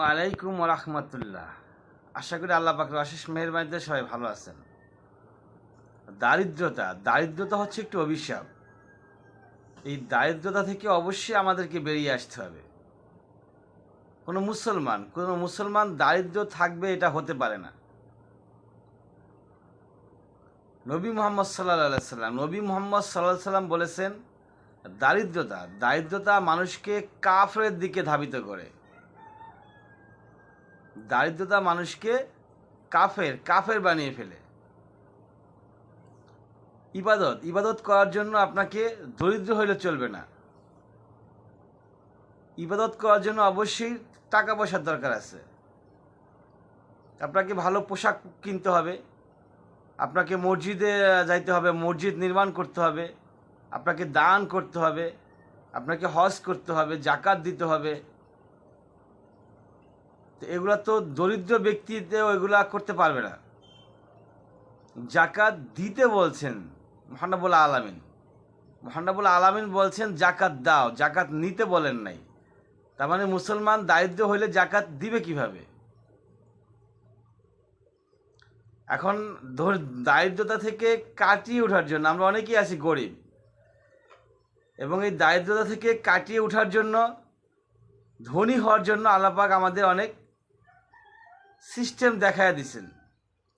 আলাইকুম রহমতুল্লাহ আশা করি আল্লাহ পাকের অশেষ মেহরবানিতে সবাই ভালো আছেন। দারিদ্রতা দারিদ্রতা হচ্ছে একটি অভিশাপ। এই দারিদ্রতা থেকে অবশ্যই আমাদেরকে বেরিয়ে আসতে হবে। কোনো মুসলমান কোনো মুসলমান দারিদ্র থাকবে এটা হতে পারে না। নবী মোহাম্মদ সাল্লাহ সাল্লাম, নবী মোহাম্মদ সাল্লাহ সাল্লাম বলেছেন, দারিদ্রতা দারিদ্রতা মানুষকে কাফরের দিকে ধাবিত করে। দারিদ্রতা মানুষকে কাফের কাফের বানিয়ে ফেলে। ইবাদত ইবাদত করার জন্য আপনাকে দরিদ্র হইলে চলবে না। ইবাদত করার জন্য অবশ্যই টাকা পয়সার দরকার আছে। আপনাকে ভালো পোশাক কিনতে হবে। আপনাকে মসজিদে যাইতে হবে, মসজিদ নির্মাণ করতে হবে। আপনাকে দান করতে হবে। আপনাকে হজ করতে হবে, জাকাত দিতে হবে। তো এগুলো তো দরিদ্র ব্যক্তিতেও এগুলা করতে পারবে না। জাকাত দিতে বলছেন মহানবুল আলামিন। মহানবুল আলামিন বলছেন, জাকাত দাও, জাকাত নিতে বলেন নাই। তার মানে মুসলমান দারিদ্র হইলে জাকাত দিবে কীভাবে? এখন ধর- দারিদ্রতা থেকে কাটিয়ে ওঠার জন্য আমরা অনেকেই আছি গরিব। এবং এই দারিদ্রতা থেকে কাটিয়ে ওঠার জন্য, ধনী হওয়ার জন্য আল্লাপাক আমাদের অনেক সিস্টেম দেখায় দিছেন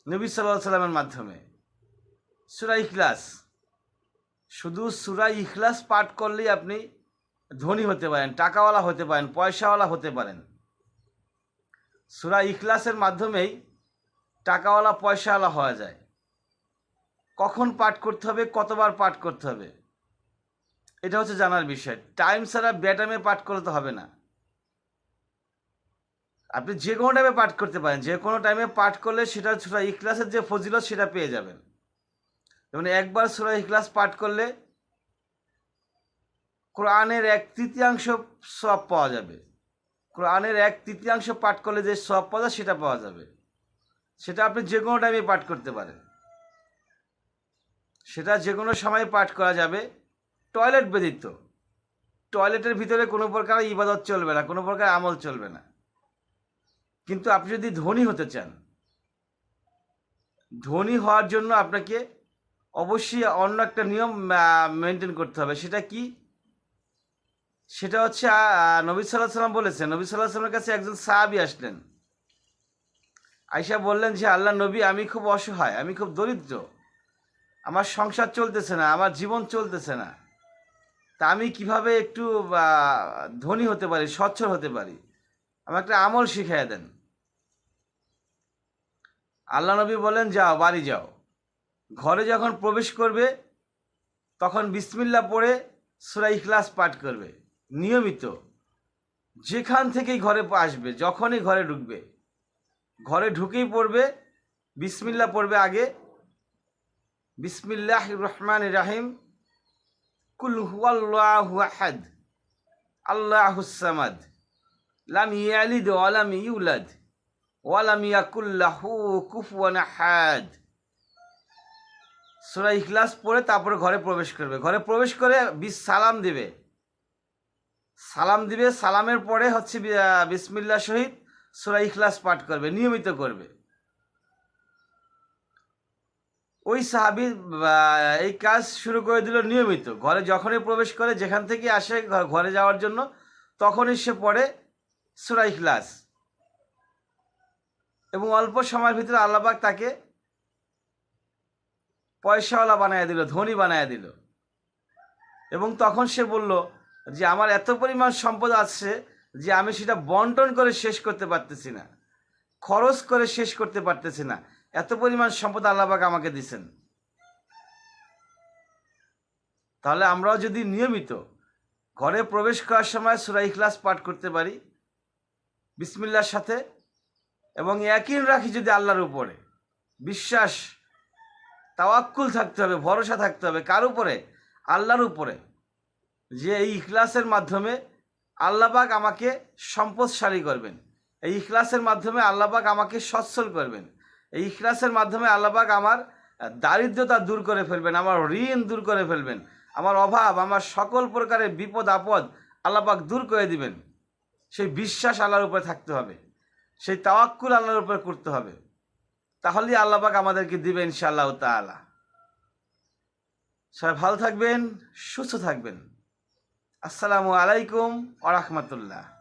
নবী সাল্লাহ সাল্লামের মাধ্যমে। সুরা ইখলাস। শুধু সুরা ইখলাস পাঠ করলেই আপনি ধনী হতে পারেন, টাকাওয়ালা হতে পারেন, পয়সাওয়ালা হতে পারেন। সুরা ইখলাসের মাধ্যমেই টাকাওয়ালা, পয়সাওয়ালা হওয়া যায়। কখন পাঠ করতে হবে, কতবার পাঠ করতে হবে, এটা হচ্ছে জানার বিষয়। টাইম ছাড়া ব্যাটামে পাঠ করতে হবে না। আপনি যে কোনো টাইমে পাঠ করতে পারেন, যে কোনো টাইমে পাঠ করলে সেটা সুরা ইখলাসের যে ফজিলত সেটা পেয়ে যাবেন। যেমন একবার সুরা ইখলাস পাঠ করলে কোরআনের এক তৃতীয়াংশ সব পাওয়া যাবে। কোরআনের এক তৃতীয়াংশ পাঠ করলে যে সব পাওয়া যায়, সেটা পাওয়া যাবে। সেটা আপনি যে কোনো টাইমে পাঠ করতে পারেন। সেটা যে কোনো সময় পাঠ করা যাবে। টয়লেট ব্যতীত। টয়লেটের ভিতরে কোনো প্রকার ইবাদত চলবে না, কোনো প্রকার আমল চলবে না। কিন্তু আপনি যদি ধনী হতে চান, ধনী হওয়ার জন্য আপনাকে অবশ্যই অন্য একটা নিয়ম মেনটেন করতে হবে। সেটা কি? সেটা হচ্ছে নবী সাল্লাহ সাল্লাম বলেছেন, নবী সাল্লাহ সাল্লামের কাছে একজন সাহাবি আসলেন। আয়সা বললেন যে, আল্লাহ নবী, আমি খুব অসহায়, আমি খুব দরিদ্র। আমার সংসার চলতেছে না, আমার জীবন চলতেছে না। তা আমি কীভাবে একটু ধনী হতে পারি, সচ্ছল হতে পারি? আমার একটা আমল শিখিয়ে দেন। আল্লাহ নবী বলেন, যাও, বাড়ি যাও। ঘরে যখন প্রবেশ করবে, তখন বিসমিল্লা পড়ে সুরা ইখলাস পাঠ করবে। নিয়মিত যেখান থেকেই ঘরে আসবে, যখনই ঘরে ঢুকবে, ঘরে ঢুকেই পড়বে, বিসমিল্লা পড়বে আগে বিসমিল্লাহ রহমান রাহিম, কুল হুয়াল্লাহু আহাদ আল্লাহুসামাদ লাম ইয়ালিদ ওয়ালাম ইউলাদ ওয়ালাম ইয়াকুল্লাহু কুফুয়ান আহাদ সূরা ইখলাস পড়ে তারপরে ঘরে প্রবেশ করবে। ঘরে প্রবেশ করে বিস সালাম দিবে। সালাম দিবে সালামের পরে হচ্ছে বি- আহ, বিসমিল্লাহ শহীদ সূরা ইখলাস পাঠ করবে নিয়মিত করবে। ওই সাহাবি এই কাজ শুরু করে দিল নিয়মিত। ঘরে যখনই প্রবেশ করে যেখান থেকে আসে ঘরে যাওয়ার জন্য তখনই সে পড়ে সূরা ইখলাস। এবং অল্প সময়ের ভিতরে আল্লাহবাক তাকে পয়সাওয়ালা বানায় দিল, ধনী বানায় দিল। এবং তখন সে বলল যে, আমার এত পরিমাণ সম্পদ আছে যে, আমি সেটা বন্টন করে শেষ করতে পারতেছি না। খরচ করে শেষ করতে পারতেছি না। এত পরিমাণ সম্পদ আল্লাহবাক আমাকে দিছেন। তাহলে আমরাও যদি নিয়মিত ঘরে প্রবেশ করার সময় সুরাই ইখলাস পাঠ করতে পারি বিসমিল্লার সাথে এবং একই রাখি যদি আল্লাহর উপরে। বিশ্বাস, তাওয়াক্কুল থাকতে হবে, ভরসা থাকতে হবে। কার উপরে? আল্লাহর উপরে। যে এই ইখলাসের মাধ্যমে আল্লাহবাক আমাকে সম্পদশালী করবেন। এই ইখলাসের মাধ্যমে আল্লাহবাক আমাকে সচ্ছল করবেন। এই ইখলাসের মাধ্যমে আল্লাহবাক আমার দারিদ্রতা দূর করে ফেলবেন, আমার ঋণ দূর করে ফেলবেন, আমার অভাব, আমার সকল প্রকারের বিপদ আপদ আল্লাহবাক দূর করে দিবেন। সেই বিশ্বাস আল্লাহর উপরে থাকতে হবে। সেই তাওয়াক্কুল আল্লাহর উপরে করতে হবে। তাহলেই আল্লাহবাক আমাদেরকে দিবে ইনশাআল্লাহ তালা সবাই ভালো থাকবেন, সুস্থ থাকবেন। আসসালামু আলাইকুম আ রহমতুল্লাহ।